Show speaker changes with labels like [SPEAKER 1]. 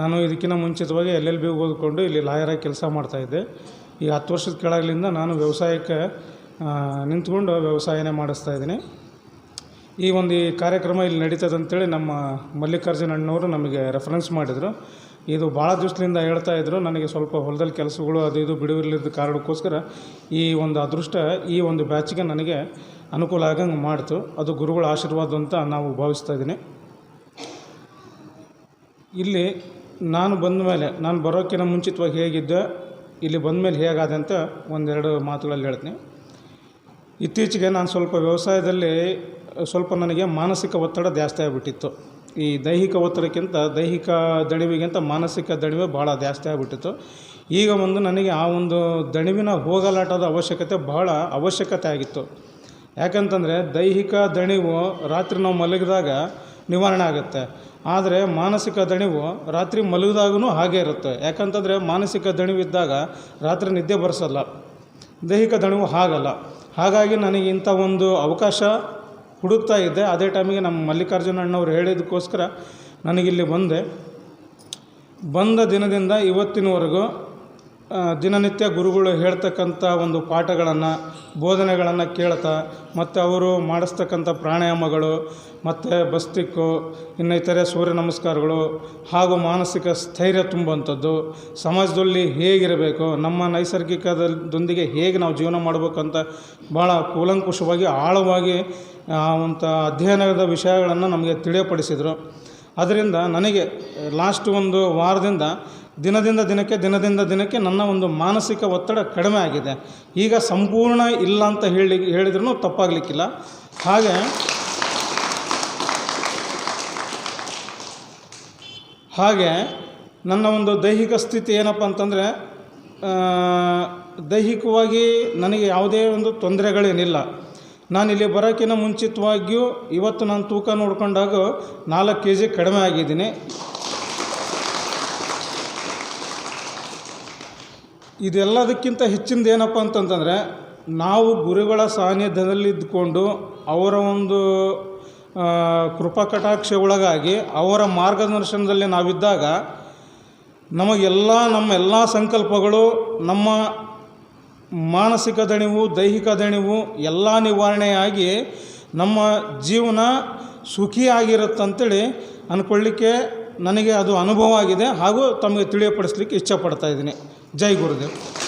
[SPEAKER 1] ನಾನು ಇದಕ್ಕಿಂತ ಮುಂಚಿತವಾಗಿ ಎಲ್ ಎಲ್ ಬಿ ಓದಿಕೊಂಡು ಇಲ್ಲಿ ಲಾಯರಾಗಿ ಕೆಲಸ ಮಾಡ್ತಾಯಿದ್ದೆ ಈ ಹತ್ತು ವರ್ಷದ ಕೆಳಗಲಿಂದ ನಾನು ವ್ಯವಸಾಯಕ್ಕೆ ನಿಂತ್ಕೊಂಡು ವ್ಯವಸಾಯನೇ ಮಾಡಿಸ್ತಾ ಇದ್ದೀನಿ. ಈ ಒಂದು ಈ ಕಾರ್ಯಕ್ರಮ ಇಲ್ಲಿ ನಡೀತದೆ ಅಂತೇಳಿ ನಮ್ಮ ಮಲ್ಲಿಕಾರ್ಜುನ ಅಣ್ಣವರು ನಮಗೆ ರೆಫರೆನ್ಸ್ ಮಾಡಿದರು. ಇದು ಭಾಳ ದಿವಸದಿಂದ ಹೇಳ್ತಾ ಇದ್ದರು ನನಗೆ ಸ್ವಲ್ಪ ಹೊಲದಲ್ಲಿ ಕೆಲಸಗಳು ಅದು ಇದು ಬಿಡುವಿಲ್ಲದ ಕಾರಣಕ್ಕೋಸ್ಕರ ಈ ಒಂದು ಅದೃಷ್ಟ ಈ ಒಂದು ಬ್ಯಾಚಿಗೆ ನನಗೆ ಅನುಕೂಲ ಆಗಂಗೆ ಮಾಡ್ತು. ಅದು ಗುರುಗಳ ಆಶೀರ್ವಾದ ಅಂತ ನಾವು ಭಾವಿಸ್ತಾ ಇದ್ದೀನಿ. ಇಲ್ಲಿ ನಾನು ಬಂದ ಮೇಲೆ, ನಾನು ಬರೋಕ್ಕಿಂತ ಮುಂಚಿತವಾಗಿ ಹೇಗಿದ್ದೆ, ಇಲ್ಲಿ ಬಂದ ಮೇಲೆ ಹೇಗಾದೆ ಅಂತ ಒಂದೆರಡು ಮಾತುಗಳಲ್ಲಿ ಹೇಳ್ತೀನಿ. ಇತ್ತೀಚೆಗೆ ನಾನು ಸ್ವಲ್ಪ ವ್ಯವಸಾಯದಲ್ಲಿ ಸ್ವಲ್ಪ ನನಗೆ ಮಾನಸಿಕ ಒತ್ತಡ ಜಾಸ್ತಿ ಆಗಿಬಿಟ್ಟಿತ್ತು. ಈ ದೈಹಿಕ ಒತ್ತಡಕ್ಕಿಂತ ದೈಹಿಕ ದಣಿವಿಗಿಂತ ಮಾನಸಿಕ ದಣಿವೆ ಭಾಳ ಜಾಸ್ತಿ ಆಗಿಬಿಟ್ಟಿತ್ತು. ಈಗ ಒಂದು ನನಗೆ ಆ ಒಂದು ದಣಿವಿನ ಹೋಗಲಾಟದ ಅವಶ್ಯಕತೆ ಬಹಳ ಅವಶ್ಯಕತೆ ಆಗಿತ್ತು. ಯಾಕಂತಂದರೆ ದೈಹಿಕ ದಣಿವು ರಾತ್ರಿ ನಾವು ಮಲಗಿದಾಗ ನಿವಾರಣೆ ಆಗುತ್ತೆ. ಆದರೆ ಮಾನಸಿಕ ದಣಿವು ರಾತ್ರಿ ಮಲಗಿದಾಗೂ ಹಾಗೆ ಇರುತ್ತೆ. ಯಾಕಂತಂದರೆ ಮಾನಸಿಕ ದಣಿವಿದ್ದಾಗ ರಾತ್ರಿ ನಿದ್ದೆ ಬರೆಸಲ್ಲ. ದೈಹಿಕ ದಣಿವು ಹಾಗಲ್ಲ. ಹಾಗಾಗಿ ನನಗೆ ಇಂಥ ಒಂದು ಅವಕಾಶ ಹುಡುಕ್ತಾ ಇದ್ದೆ. ಅದೇ ಟೈಮಿಗೆ ನಮ್ಮ ಮಲ್ಲಿಕಾರ್ಜುನ ಅಣ್ಣವ್ರು ಹೇಳಿದ್ದಕ್ಕೋಸ್ಕರ ನನಗಿಲ್ಲಿ ಬಂದೆ. ಬಂದ ದಿನದಿಂದ ಇವತ್ತಿನವರೆಗೂ ದಿನನಿತ್ಯ ಗುರುಗಳು ಹೇಳ್ತಕ್ಕಂಥ ಒಂದು ಪಾಠಗಳನ್ನು, ಬೋಧನೆಗಳನ್ನು ಕೇಳ್ತಾ, ಮತ್ತು ಅವರು ಮಾಡಿಸ್ತಕ್ಕಂಥ ಪ್ರಾಣಾಯಾಮಗಳು, ಮತ್ತು ಬಸ್ತಿಕ್ಕು ಇನ್ನಿತರೆ ಸೂರ್ಯ ನಮಸ್ಕಾರಗಳು, ಹಾಗೂ ಮಾನಸಿಕ ಸ್ಥೈರ್ಯ ತುಂಬುವಂಥದ್ದು, ಸಮಾಜದಲ್ಲಿ ಹೇಗಿರಬೇಕು, ನಮ್ಮ ನೈಸರ್ಗಿಕದೊಂದಿಗೆ ಹೇಗೆ ನಾವು ಜೀವನ ಮಾಡಬೇಕು ಅಂತ ಭಾಳ ಕೂಲಂಕುಷವಾಗಿ, ಆಳವಾಗಿ ಅಂಥ ಅಧ್ಯಯನದ ವಿಷಯಗಳನ್ನು ನಮಗೆ ತಿಳಿಯಪಡಿಸಿದರು. ಅದರಿಂದ ನನಗೆ ಲಾಸ್ಟ್ ಒಂದು ವಾರದಿಂದ ದಿನದಿಂದ ದಿನಕ್ಕೆ ದಿನದಿಂದ ದಿನಕ್ಕೆ ನನ್ನ ಒಂದು ಮಾನಸಿಕ ಒತ್ತಡ ಕಡಿಮೆ ಆಗಿದೆ. ಈಗ ಸಂಪೂರ್ಣ ಇಲ್ಲ ಅಂತ ಹೇಳಿ ಹೇಳಿದ್ರೂ ತಪ್ಪಾಗಲಿಕ್ಕಿಲ್ಲ. ಹಾಗೆ ಹಾಗೆ ನನ್ನ ಒಂದು ದೈಹಿಕ ಸ್ಥಿತಿ ಏನಪ್ಪ ಅಂತಂದರೆ ದೈಹಿಕವಾಗಿ ನನಗೆ ಯಾವುದೇ ಒಂದು ತೊಂದರೆಗಳೇನಿಲ್ಲ. ನಾನು ಇಲ್ಲಿ ಬರೋಕ್ಕಿಂತ ಮುಂಚಿತವಾಗಿಯೂ ಇವತ್ತು ನಾನು ತೂಕ ನೋಡ್ಕೊಂಡಾಗ ನಾಲ್ಕು ಕೆ ಜಿ ಕಡಿಮೆ ಆಗಿದ್ದೀನಿ. ಇದೆಲ್ಲದಕ್ಕಿಂತ ಹೆಚ್ಚಿಂದ ಏನಪ್ಪ ಅಂತಂತಂದರೆ, ನಾವು ಗುರುಗಳ ಸಾನ್ನಿಧ್ಯದಲ್ಲಿ ಇದ್ದುಕೊಂಡು ಅವರ ಒಂದು ಕೃಪಕಟಾಕ್ಷ ಕೃಪಾ ಕಟಾಕ್ಷ ಒಳಗಾಗಿ ಅವರ ಮಾರ್ಗದರ್ಶನದಲ್ಲಿ ನಾವಿದ್ದಾಗ, ನಮಗೆಲ್ಲ, ನಮ್ಮ ಎಲ್ಲ ಸಂಕಲ್ಪಗಳು, ನಮ್ಮ ಮಾನಸಿಕ ದಣಿವು, ದೈಹಿಕ ದಣಿವು ಎಲ್ಲ ನಿವಾರಣೆಯಾಗಿ ನಮ್ಮ ಜೀವನ ಸುಖಿಯಾಗಿರುತ್ತಂತೇಳಿ ಅಂದ್ಕೊಳ್ಳಿಕ್ಕೆ ನನಗೆ ಅದು ಅನುಭವ ಆಗಿದೆ ಹಾಗೂ ತಮಗೆ ತಿಳಿಯಪಡಿಸ್ಲಿಕ್ಕೆ ಇಚ್ಛಪಡ್ತಾ ಇದ್ದೀನಿ. ಜೈ ಗುರುದೇವ್.